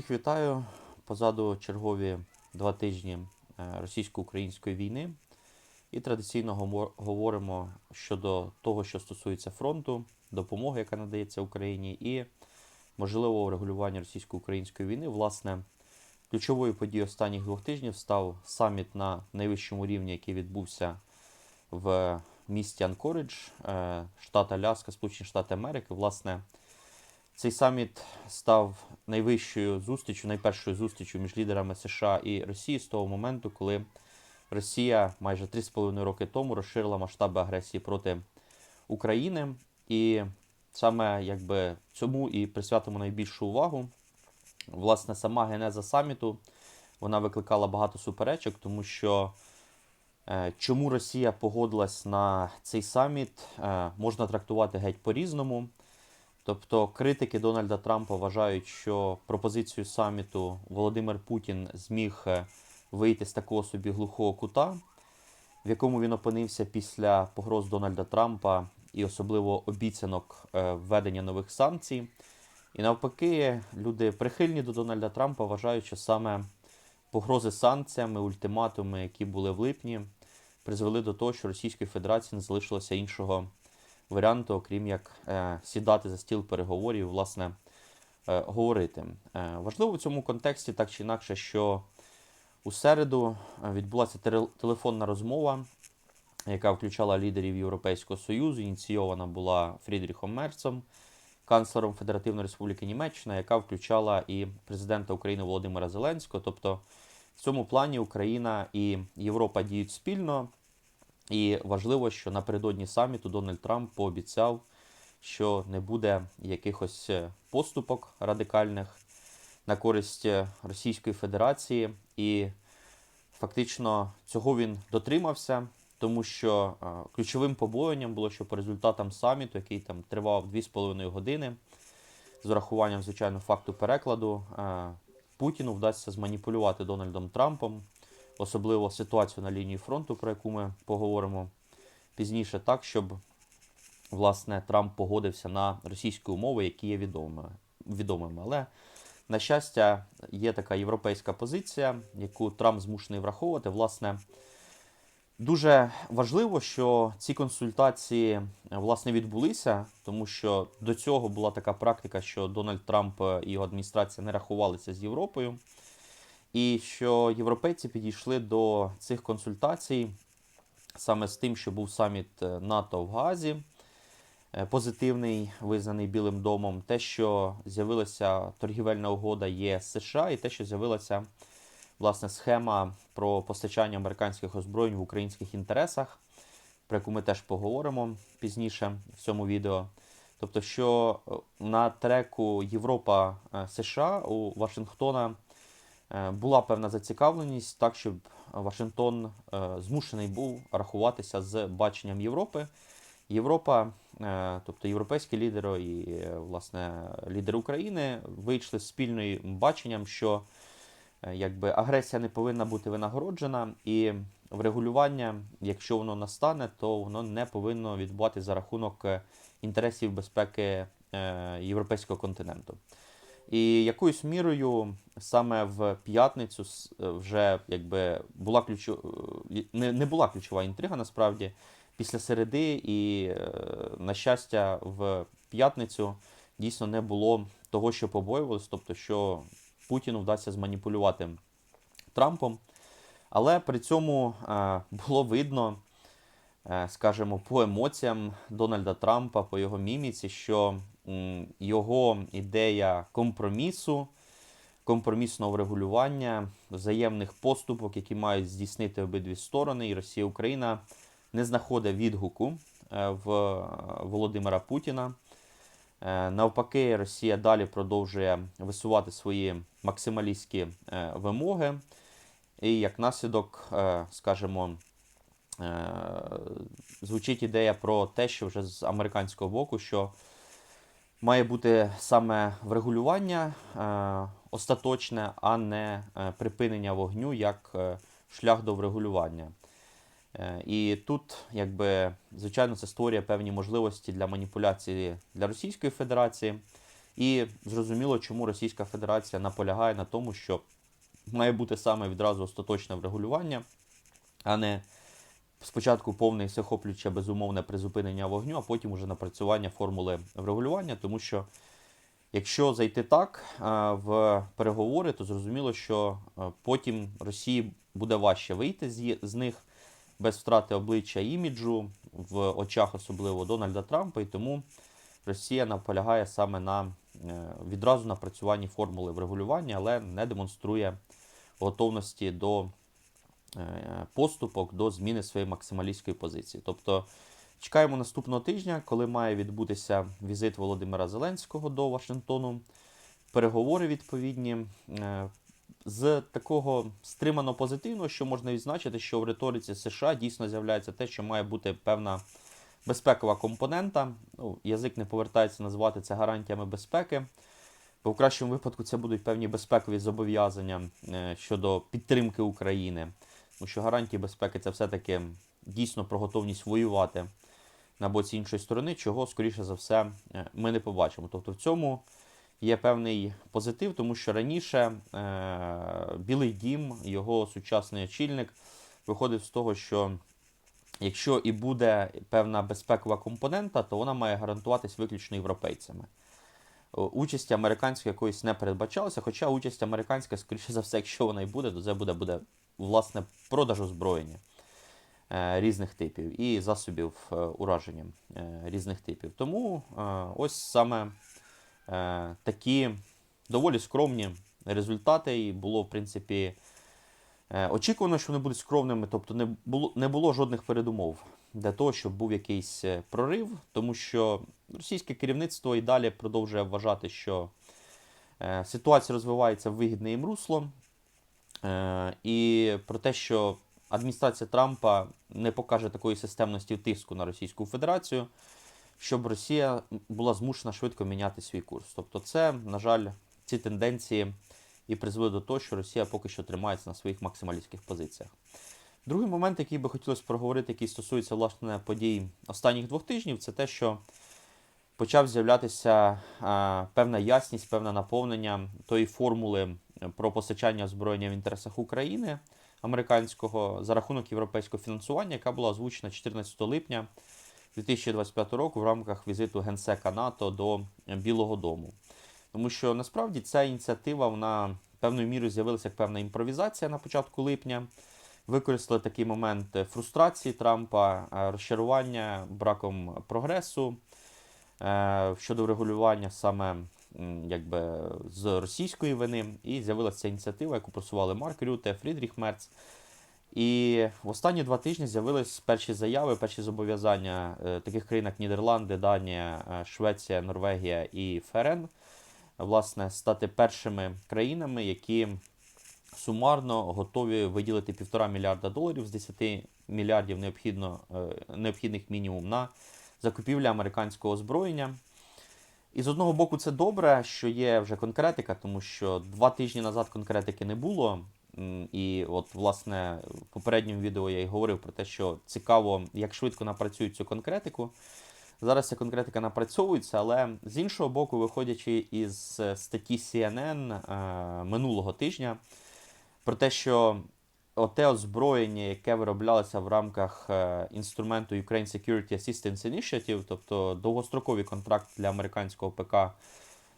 Всіх вітаю. Позаду чергові два тижні е, російсько-української війни. І традиційно говоримо щодо того, що стосується фронту, допомоги, яка надається Україні, і можливого врегулювання російсько-української війни. Власне, ключовою подією останніх двох тижнів став саміт на найвищому рівні, який відбувся в місті Анкоридж, е, штат Аляска, Сполучені Штати Америки. Власне, цей саміт став найвищою зустрічю, найпершою зустрічю між лідерами США і Росії з того моменту, коли Росія майже 3,5 роки тому розширила масштаби агресії проти України. І саме якби цьому і присвятимо найбільшу увагу. Власне, сама генеза саміту вона викликала багато суперечок, тому що е, чому Росія погодилась на цей саміт, е, можна трактувати геть по-різному. Тобто критики Дональда Трампа вважають, що пропозицію саміту Володимир Путін зміг е, вийти з такого собі глухого кута, в якому він опинився після погроз Дональда Трампа і особливо обіцянок е, введення нових санкцій. І навпаки, люди прихильні до Дональда Трампа вважають, що саме погрози санкціями, ультиматуми, які були в липні, призвели до того, що Російської Федерації не залишилося іншого варіанту, окрім як е, сідати за стіл переговорів, і, власне, е, говорити. Е, важливо в цьому контексті так чи інакше, що у середу відбулася телефонна розмова, яка включала лідерів Європейського Союзу. Ініційована була Фрідріхом Мерцем, канцлером Федеративної Республіки Німеччина, яка включала і президента України Володимира Зеленського. Тобто, в цьому плані Україна і Європа діють спільно. І важливо, що напередодні саміту Дональд Трамп пообіцяв, що не буде якихось е, поступок радикальних на користь е, Російської Федерації. І фактично цього він дотримався, тому що е, ключовим побоюванням було, що по результатам саміту, який там тривав 2,5 години, з урахуванням, звичайно, факту перекладу, Путіну вдасться зманіпулювати Дональдом Трампом, особливо ситуацію на лінії фронту, про яку ми поговоримо пізніше, так, щоб власне Трамп погодився на російські умови, які є відомими. відомими. Але, на щастя, є така європейська позиція, яку Трамп змушений враховувати. Власне, Дуже важливо, що ці консультації власне відбулися, тому що до цього була така практика, що Дональд Трамп е, і його адміністрація не рахувалися з Європою, і що європейці підійшли до цих консультацій саме з тим, що був саміт е, НАТО в Газі, е, позитивний, визнаний Білим домом, те, що з'явилася торгівельна угода ЄС США, і те, що з'явилася власне схема про постачання американських озброєнь в українських інтересах, про яку ми теж поговоримо пізніше в цьому відео. Тобто, що е, на треку Європа США у Вашингтона була певна зацікавленість, так щоб Вашингтон е, змушений був рахуватися з баченням Європи. Європа, е, тобто європейські лідери і е, власне лідери України вийшли з спільним баченням, що е, якби агресія не повинна бути винагороджена, і врегулювання, якщо воно настане, то воно не повинно відбувати за рахунок е, інтересів безпеки е, європейського континенту. І якоюсь мірою саме в п'ятницю е, вже якби була ключо... е, не, не була ключова інтрига насправді після середи, і, е, на щастя, в п'ятницю дійсно не було того, що побоювалось, тобто, що Путіну вдасться зманіпулювати Трампом. Але при цьому було видно, скажімо, по емоціям Дональда Трампа, по його міміці, що його ідея компромісу, компромісного врегулювання, взаємних поступок, які мають здійснити обидві сторони, і Росія і Україна не знаходить відгуку е, в е, Володимира Путіна. Е, Навпаки, Росія далі продовжує висувати свої максималістські е, вимоги. І як наслідок, е, скажімо, е, звучить ідея про те, що вже з американського боку, що має бути саме врегулювання е, остаточне, а не е, припинення вогню як е, шлях до врегулювання. Е, І тут, якби, звичайно, це створює певні можливості для маніпуляції для Російської Федерації. І зрозуміло, чому Російська Федерація наполягає на тому, що має бути саме відразу остаточне врегулювання, а не спочатку повне і всеохоплююче безумовне призупинення вогню, а потім уже напрацювання формули врегулювання, тому що якщо зайти так в переговори, то зрозуміло, що потім Росії буде важче вийти з, них без втрати обличчя іміджу в очах особливо Дональда Трампа, і тому Росія наполягає саме на е, відразу напрацюванні формули врегулювання, але не демонструє готовності до е, поступок до зміни своєї максималістської позиції. Тобто чекаємо наступного тижня, коли має відбутися візит Володимира Зеленського до Вашингтону, переговори відповідні. Е, З такого стримано позитивного, що можна відзначити, що в риториці США дійсно з'являється те, що має бути певна безпекова компонента. Ну, язик не повертається називати це гарантіями безпеки. Бо в кращому випадку це будуть певні безпекові зобов'язання е, щодо підтримки України. Тому що гарантії безпеки це все-таки дійсно про готовність воювати на боці іншої сторони, чого, скоріше за все, е, ми не побачимо. Тобто в цьому є певний позитив, тому що раніше е, Білий Дім, його сучасний очільник, виходив з того, що якщо і буде певна безпекова компонента, то вона має гарантуватись виключно європейцями. Участь американської якоїсь не передбачалася, хоча участь американська, скоріше за все, якщо вона і буде, то це буде, буде власне продаж озброєння е, різних типів і засобів е, ураження е, різних типів. Тому ось саме такі доволі скромні результати, і було, в принципі, очікувано, що вони будуть скромними, тобто не було, не було жодних передумов для того, щоб був якийсь прорив, тому що російське керівництво і далі продовжує вважати, що ситуація розвивається в вигідне їм русло, і про те, що адміністрація Трампа не покаже такої системності тиску на Російську Федерацію, щоб Росія була змушена швидко міняти свій курс. Тобто, це, на жаль, ці тенденції і призвели до того, що Росія поки що тримається на своїх максималістських позиціях. Другий момент, який би хотілося проговорити, який стосується власне подій останніх двох тижнів, це те, що почав з'являтися а, певна ясність, певне наповнення тої формули про постачання озброєння в інтересах України американського за рахунок європейського фінансування, яка була озвучена 14 липня 2025 року в рамках візиту генсека НАТО до Білого Дому. Тому що насправді ця ініціатива вона певною мірою з'явилася як певна імпровізація на початку липня. Використали такий момент фрустрації Трампа, е, розчарування браком прогресу е, щодо врегулювання саме якби, з російської вини. І з'явилася ініціатива, яку просували Марк Рюте, Фрідріх Мерц. І в останні два тижні з'явились перші заяви, перші зобов'язання е, таких країн, як Нідерланди, Данія, е, Швеція, Норвегія і ФРН, власне, стати першими країнами, які сумарно готові виділити півтора мільярда доларів з 10 мільярдів необхідно, е, необхідних мінімум на закупівлю американського озброєння. І з одного боку, це добре, що є вже конкретика, тому що два тижні назад конкретики не було. І от, власне, в попередньому відео я й говорив про те, що цікаво, як швидко напрацюють цю конкретику. Зараз ця конкретика напрацьовується, але з іншого боку, виходячи із е, статті CNN е, минулого тижня, про те, що оте озброєння, яке вироблялося в рамках е, інструменту Ukraine Security Assistance Initiative, тобто довгостроковий контракт для американського ПК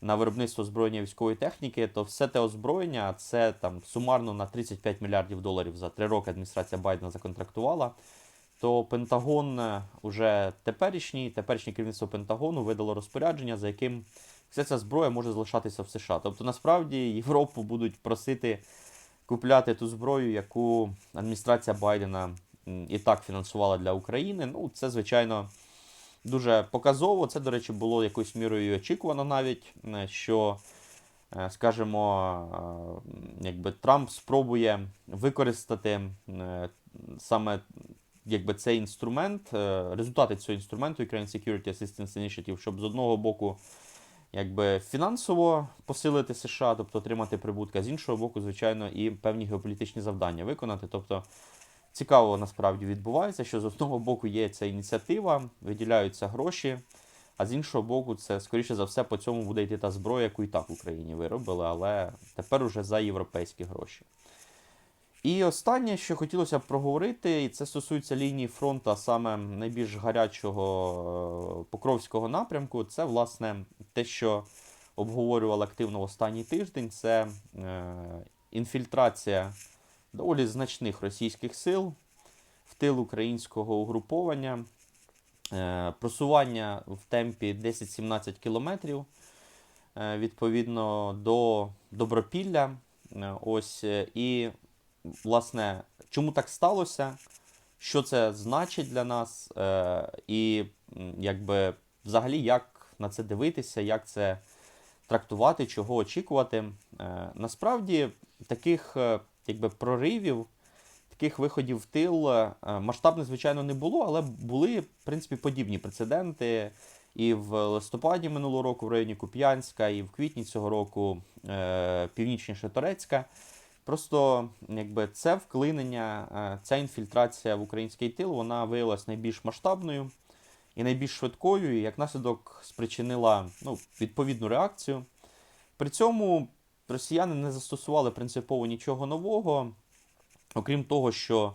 на виробництво озброєння військової техніки, то все те озброєння, це там сумарно на 35 мільярдів доларів за три роки адміністрація Байдена законтрактувала. То Пентагон е, уже теперішній, теперішнє керівництво Пентагону видало розпорядження, за яким вся ця зброя може залишатися в США. Тобто, насправді Європу будуть просити купляти ту зброю, яку адміністрація Байдена і так фінансувала для України. Ну, це, звичайно, дуже показово. Це, до речі, було якоюсь мірою очікувано навіть, що, е, скажімо, е, якби Трамп спробує використати е, саме якби цей інструмент, результати цього інструменту Ukraine Security Assistance Initiative, щоб з одного боку якби фінансово посилити США, тобто отримати прибутки, а з іншого боку, звичайно, і певні геополітичні завдання виконати. Тобто цікаво насправді відбувається, що з одного боку є ця ініціатива, виділяються гроші, А з іншого боку, це, скоріше за все, по цьому буде йти та зброя, яку і так в Україні виробили, але тепер уже за європейські гроші. І останнє, що хотілося б проговорити, і це стосується лінії фронту, а саме найбільш гарячого е, Покровського напрямку, це власне те, що обговорювали активно в останній тиждень, це е, інфільтрація доволі значних російських сил в тил українського угруповання, е, просування в темпі 10-17 кілометрів відповідно до Добропілля. Ось і власне, чому так сталося, що це значить для нас, е, і якби взагалі як на це дивитися, як це трактувати, чого очікувати. Е, насправді таких е, якби, проривів, таких виходів в тил е, масштабних, звичайно, не було, але були, в принципі, подібні прецеденти. І в листопаді минулого року в районі Куп'янська, і в квітні цього року е, північніше Торецька. Просто якби це вклинення, е, ця інфільтрація в український тил, вона виявилась найбільш масштабною і найбільш швидкою, і як наслідок спричинила ну, відповідну реакцію. При цьому росіяни не застосували принципово нічого нового, окрім того, що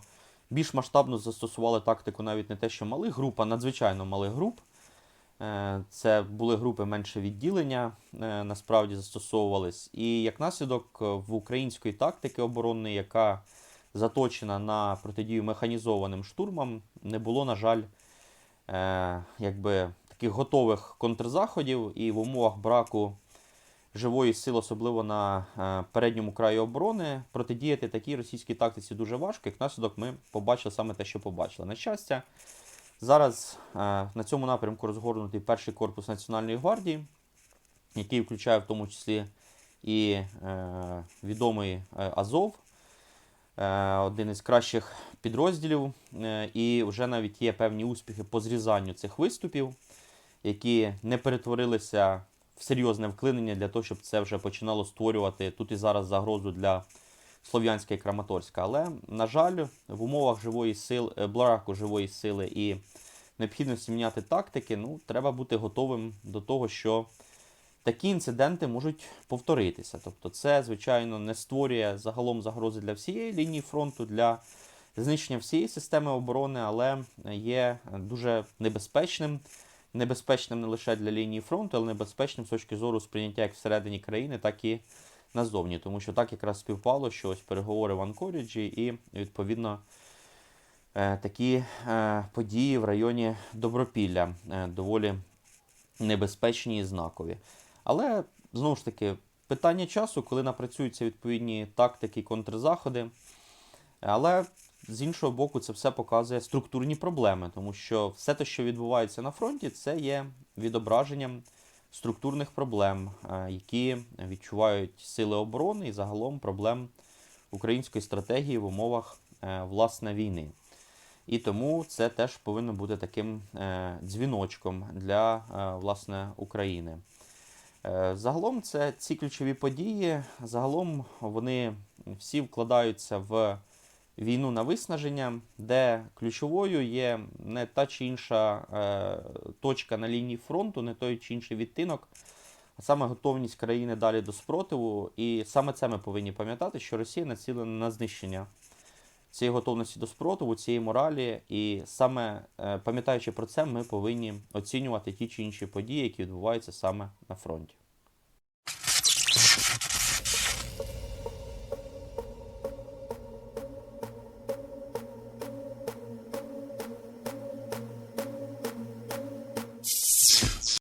більш масштабно застосували тактику навіть не те, що малих груп, а надзвичайно малих груп. Е, Це були групи менше відділення, е, насправді застосовувались. І як наслідок е, в української тактики оборонної, яка заточена на протидію механізованим штурмам, не було, на жаль, якби таких готових контрзаходів, і в умовах браку живої сили, особливо на передньому краї оборони, протидіяти такій російській тактиці дуже важко. Як наслідок, ми побачили саме те, що побачили. На щастя, зараз е, на цьому напрямку розгорнутий перший корпус Національної гвардії, який включає в тому числі і е, відомий е, Азов, один із кращих підрозділів, і вже навіть є певні успіхи по зрізанню цих виступів, які не перетворилися в серйозне вклинення для того, щоб це вже починало створювати тут і зараз загрозу для Слов'янська і Краматорська. Але, на жаль, в умовах живої сили, е, браку живої сили і необхідності міняти тактики, ну, треба бути готовим до того, що такі інциденти можуть повторитися. Тобто, це, звичайно, не створює загалом загрози для всієї лінії фронту, для знищення всієї системи оборони, але є дуже небезпечним. Небезпечним не лише для лінії фронту, але небезпечним з точки зору сприйняття як всередині країни, так і назовні. Тому що так якраз співпало, що ось переговори в Анкоріджі і, відповідно, е, такі е, події в районі Добропілля е, доволі небезпечні і знакові. Але знову ж таки, питання часу, коли напрацюються відповідні тактики контрзаходи. Але з іншого боку, це все показує структурні проблеми, тому що все те, що відбувається на фронті, це є відображенням структурних проблем, е, які відчувають сили оборони і загалом проблем української стратегії в умовах е, власне війни. І тому це теж повинно бути таким е, дзвіночком для власне України. Загалом це ці ключові події. Загалом вони всі вкладаються в війну на виснаження, де ключовою є не та чи інша е, точка на лінії фронту, не той чи інший відтинок, а саме готовність країни далі до спротиву. І саме це ми повинні пам'ятати, що Росія націлена на знищення цієї готовності до спротиву, цієї моралі. І саме е, пам'ятаючи про це, ми повинні оцінювати ті чи інші події, які відбуваються саме на фронті.